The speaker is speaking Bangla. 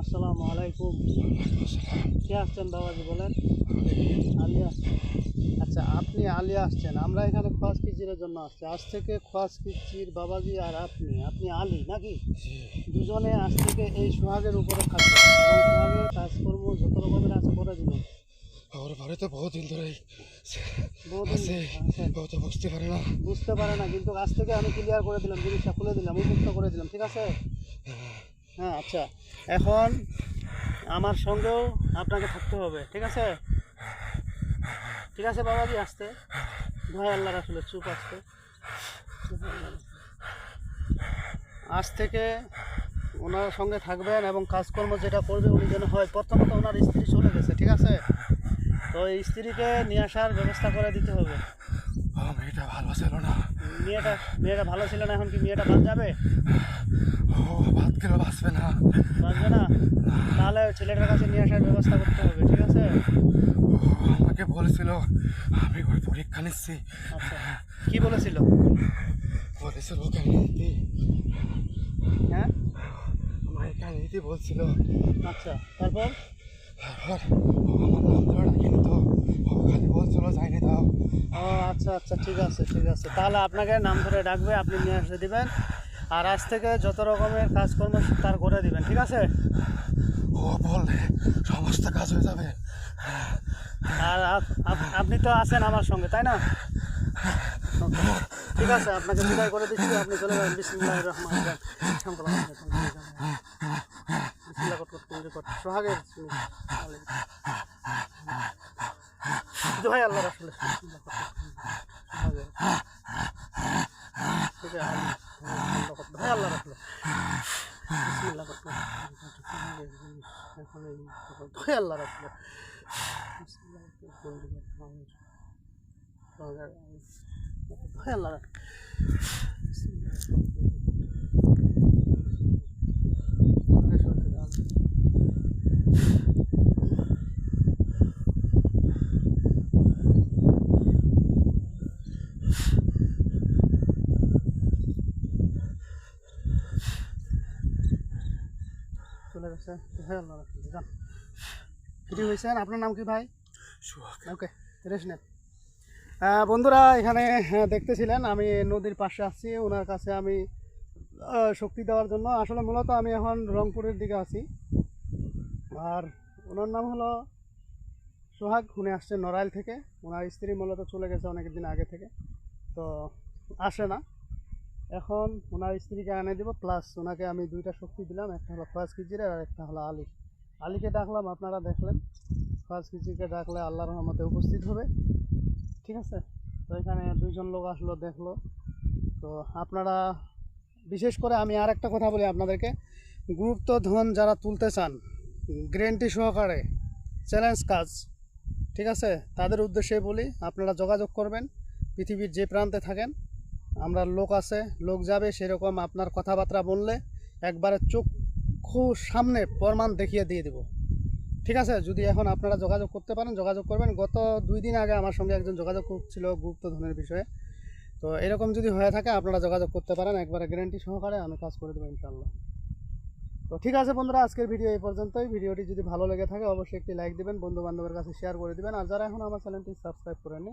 আসসালামু আলাইকুম। কে আসছেন বাবাজি বলেন? আলী আসছেন আচ্ছা আপনি আলী আসছেন। আমরা এখানে খোয়াজ কিচিরের জন্য আসছি। আজ থেকে খোয়াজ কিচির বাবাজি আর আপনি। আপনি আলী নাকি? দুজনে আজ থেকে এই সোহাগের উপরে থাকবেন এবং সোহাগের কাজকর্ম যত রকমের আছে করে দিবেন আমার বাড়িতে বহুত দিন ধরে আছে। আছে। বুঝতে পারে না। বুঝতে পারে না কিন্তু আজ থেকে আমি ক্লিয়ার করে দিলাম জিনিসটা খুলে দিলাম উন্মুক্ত করে দিলাম ঠিক আছে? হ্যাঁ আচ্ছা। এখন আমার সঙ্গেও আপনাকে থাকতে হবে, ঠিক আছে? ঠিক আছে বাবাজি, আসতে। ভয় আল্লাহ আসলে চুপ আসতে আজ থেকে ওনার সঙ্গে থাকবেন এবং কাজকর্ম যেটা করবে উনি যেন হয়, প্রথমত ওনার স্ত্রী চলে গেছে, ঠিক আছে? তো স্ত্রীকে নিয়ে আসার ব্যবস্থা করে দিতে হবে। মেয়েটা ভালো ছিল না। মেয়েটা মেয়েটা ভালো ছিল না এখন কি মেয়েটা বাদ যাবে? ও ভাত খেলে বাঁচবে না। বাঁচবে না? তাহলে ছেলেটার কাছে নিয়ে আসার ব্যবস্থা করতে হবে ঠিক আছে? আমাকে বলেছিল আমি ওর পরীক্ষা নিচ্ছি। আচ্ছা কি বলেছিল? বলেছিল কেন নিতি। হ্যাঁ? আমাকে কেন নিতি বলছিল। আচ্ছা তারপর? ও আচ্ছা আচ্ছা ঠিক আছে ঠিক আছে। তাহলে আপনাকে নাম ধরে ডাকবে আপনি নিয়ে এসে দিবেন। আর আজ থেকে যত রকমের কাজকর্ম তার করে দিবেন ঠিক আছে? ও বললে সমস্ত কাজ হয়ে যাবে। আর আপ- আপ- আপনি তো আছেন আমার সঙ্গে তাই না? ঠিক আছে আপনাকে বিদায় করে দিচ্ছি আপনি চলে যাবেন। বিসমিল্লাহির রহমানির রহিম। বিসমিল্লাহ কট কট সোহাগের দোহাই আল্লাহ কট সোহাগের। আল্লাহ কট দোহাই আল্লাহ আল্লাহ রাসূলের বিসমিল্লাহ কট কট সোহাগের। সোহাগের। দোহাই আল্লাহ রাসূলের। চলে হ্যাঁ যান। ফ্রি হয়েছেন? আপনার নাম কি ভাই? সুহাগ। ওকে রেস্ট নেন বন্ধুরা এখানে হ্যাঁ, দেখতেছিলেন আমি নদীর পাশে আসছি ওনার কাছে আমি শক্তি দেওয়ার জন্য। আসলে মূলত আমি এখন রংপুরের দিকে আছি। আর ওনার নাম হলো সোহাগ। উনি আসছে নড়াইল থেকে। ওনার স্ত্রী মূলত চলে গেছে অনেক দিন আগে থেকে। তো আসে না। এখন ওনার স্ত্রীকে এনে দিব প্লাস ওনাকে আমি দুইটা শক্তি দিলাম, একটা হলো ফার্স্ট কিজিরে আর একটা হলো আলী। আলীকে ডাকলাম, আপনারা দেখলেন ফার্স্ট কিজিকে ডাকলে আল্লাহর রহমতে উপস্থিত হবে। ঠিক আছে? তো এখানে দুইজন লোক আসলো, দেখল। তো আপনারা, বিশেষ করে আমি আর একটা কথা বলি আপনাদেরকে। গুরুত্ব, ধন যারা তুলতে চান, গ্যারেন্টি সহকারে চ্যালেঞ্জ কাজ, ঠিক আছে? তাদের উদ্দেশ্যে বলি, আপনারা যোগাযোগ করবেন, পৃথিবীর যে প্রান্তে থাকেন। আমরা লোক আছে, লোক যাবে সেরকম আপনার কথাবার্তা বললে একবারে চক্ষু সামনে প্রমাণ দেখিয়ে দিয়ে দেব। ঠিক আছে? যদি এখন আপনারা যোগাযোগ করতে পারেন, যোগাযোগ করবেন। গত দুই দিন আগে আমার সঙ্গে একজন যোগাযোগ করছিল গুপ্তধনের বিষয়ে। তো এরকম যদি হয়ে থাকে, আপনারা যোগাযোগ করতে পারেন। একবারে গ্যারেন্টি সহকারে আমি কাজ করে দেবো ইনশাল্লাহ তো ঠিক আছে বন্ধুরা, আজকের ভিডিও এই পর্যন্তই। ভিডিওটি যদি ভালো লেগে থাকে, অবশ্যই একটি লাইক দিবেন বন্ধু বান্ধবের কাছে শেয়ার করে দিবেন। আর যারা এখন আমার চ্যানেলটি সাবস্ক্রাইব করেনি